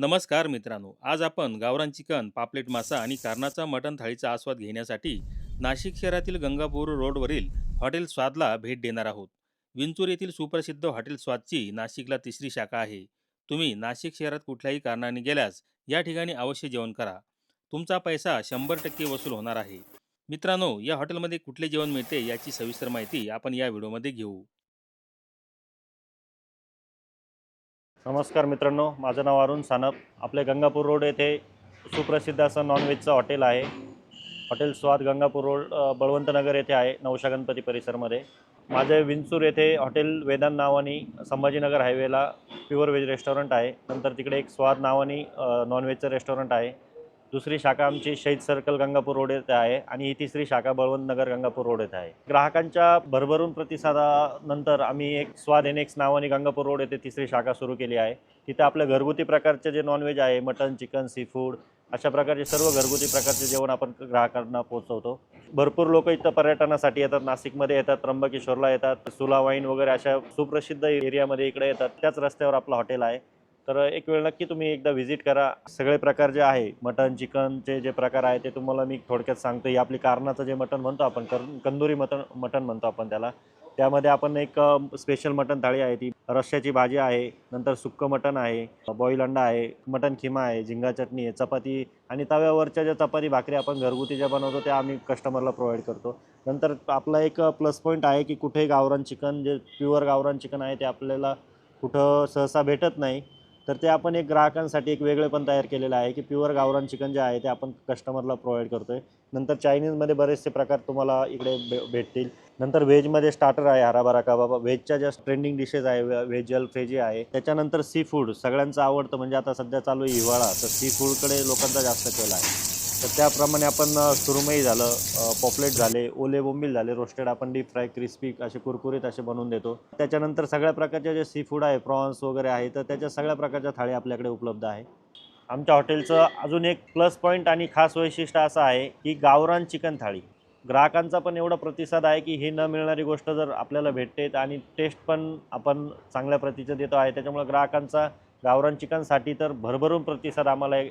नमस्कार मित्रांनो आज आपण गावरान चिकन पापलेट मासा आणि कारणाचा मटण थाळीचा आस्वाद घेण्यासाठी नाशिक शहरातील गंगापूर रोडवरील हॉटेल स्वादला भेट देणार आहोत. विंचूर येथील सुप्रसिद्ध हॉटेल स्वादची नाशिकला तिसरी शाखा आहे. तुम्ही नाशिक शहरात कुठल्याही कारणाने गेल्यास या ठिकाणी अवश्य जेवण करा. तुमचा पैसा शंभर टक्के वसूल होणार आहे. मित्रांनो या हॉटेलमध्ये कुठले जेवण मिळते याची सविस्तर माहिती आपण या व्हिडिओमध्ये घेऊ. नमस्कार मित्रांनो माझं नाव अरुण सानप. आपले गंगापूर रोड येथे सुप्रसिद्ध असं नॉनव्हेजचं हॉटेल आहे. हॉटेल स्वाद गंगापूर रोड बळवंतनगर येथे आहे नवशा गणपती परिसरमध्ये. माझे विंचूर येथे हॉटेल वेदांत नावानी संभाजीनगर हायवेला प्युअर व्हेज रेस्टॉरंट आहे. नंतर तिकडे एक स्वाद नावानी नॉनव्हेजचं रेस्टॉरंट आहे. दुसरी शाखा आमची शहीद सर्कल गंगापूर रोड येथे आहे आणि ही तिसरी शाखा बळवंतनगर गंगापूर रोड येथे आहे. ग्राहकांच्या भरभरून प्रतिसादानंतर आम्ही एक स्वाद एनेक्स नावाने गंगापूर रोड येथे तिसरी शाखा सुरू केली आहे. तिथे आपल्या घरगुती प्रकारचे जे नॉनव्हेज आहे मटन चिकन सी फूड अशा प्रकारचे सर्व घरगुती प्रकारचे जेवण आपण ग्राहकांना पोहोचवतो. भरपूर लोक इथं पर्यटनासाठी येतात नाशिकमध्ये येतात त्र्यंबकेश्वरला येतात सुला वाईन वगैरे अशा सुप्रसिद्ध एरियामध्ये इकडे येतात. त्याच रस्त्यावर आपलं हॉटेल आहे. तर एक वेळ नक्की तुम्ही एकदा व्हिजिट करा. सगळे प्रकार जे आहे मटन चिकनचे जे प्रकार आहे ते तुम्हाला मी थोडक्यात सांगतो. ही आपली कारणाचं जे मटन म्हणतो आपण कर कंदुरी मटन मटन म्हणतो आपण त्याला. त्यामध्ये आपण एक स्पेशल मटन थाळी आहे ती. रश्श्याची भाजी आहे नंतर सुक्कं मटन आहे बॉईल अंडा आहे मटन खिमा आहे झिंगा चटणी आहे चपाती आणि तव्यावरच्या ज्या चपाती भाकरी आपण घरगुती ज्या बनवतो त्या आम्ही कस्टमरला प्रोव्हाइड करतो. नंतर आपला एक प्लस पॉईंट आहे की कुठे गावरान चिकन जे प्युअर गावरान चिकन आहे ते आपल्याला कुठं सहसा भेटत नाही. तर ते आपण एक ग्राहकांसाठी एक वेगळे पण तयार केलेलं आहे की प्युअर गावरान चिकन जे आहे ते आपण कस्टमरला प्रोव्हाइड करतो आहे नंतर चायनीजमध्ये बरेचसे प्रकार तुम्हाला इकडे भे भेटतील. नंतर व्हेजमध्ये स्टार्टर आहे हराभरा कबाब. व्हेजच्या ज्या ट्रेंडिंग डिशेस आहे व्हेज जल फ्रेजी आहे त्याच्यानंतर सी फूड सगळ्यांचं आवडतं. म्हणजे आता सध्या चालू आहे हिवाळा तर सी फूडकडे लोकांचा जास्त कल आहे. तर त्याप्रमाणे आपण सुरमई झालं पॉपलेट झाले ओले बोंबील झाले रोस्टेड आपण डीप फ्राय क्रिस्पी असे कुरकुरीत असे बनवून देतो. त्याच्यानंतर सगळ्या प्रकारचे जे सी फूड आहे प्रॉन्स वगैरे आहे तर त्याच्या सगळ्या प्रकारच्या थाळी आपल्याकडे उपलब्ध आहे. आमच्या हॉटेलचं अजून एक प्लस पॉईंट आणि खास वैशिष्ट्य असं आहे की गावरान चिकन थाळी. ग्राहकांचा पण एवढा प्रतिसाद आहे की ही न मिळणारी गोष्ट जर आपल्याला भेटते आणि टेस्ट पण आपण चांगल्या प्रतीचं देतो आहे त्याच्यामुळे ग्राहकांचा गावरान चिकनसाठी तर भरभरून प्रतिसाद आम्हाला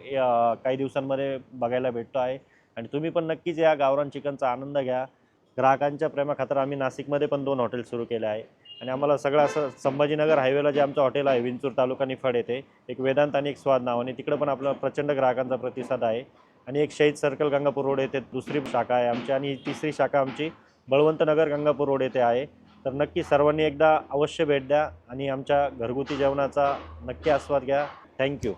काही दिवसांमध्ये बघायला भेटतो आहे. आणि तुम्ही पण नक्कीच या गावरान चिकनचा आनंद घ्या. ग्राहकांच्या प्रेमाखातर आम्ही नाशिकमध्ये पण दोन हॉटेल सुरू केले आहे. आणि आम्हाला सगळं असं संभाजीनगर हायवेला जे आमचं हॉटेल आहे विंचूर तालुका निफाड येथे एक वेदांत आणि एक स्वाद नावाने तिकडं पण आपला प्रचंड ग्राहकांचा प्रतिसाद आहे. आणि एक शहीद सर्कल गंगापूर रोड येथे दुसरी शाखा आहे आमची आणि तिसरी शाखा आमची बळवंतनगर गंगापूर रोड येथे आहे. तर नक्की सर्वांनी एकदा अवश्य भेट द्या आणि आमच्या घरगुती जेवणाचा नक्की आस्वाद घ्या. थँक्यू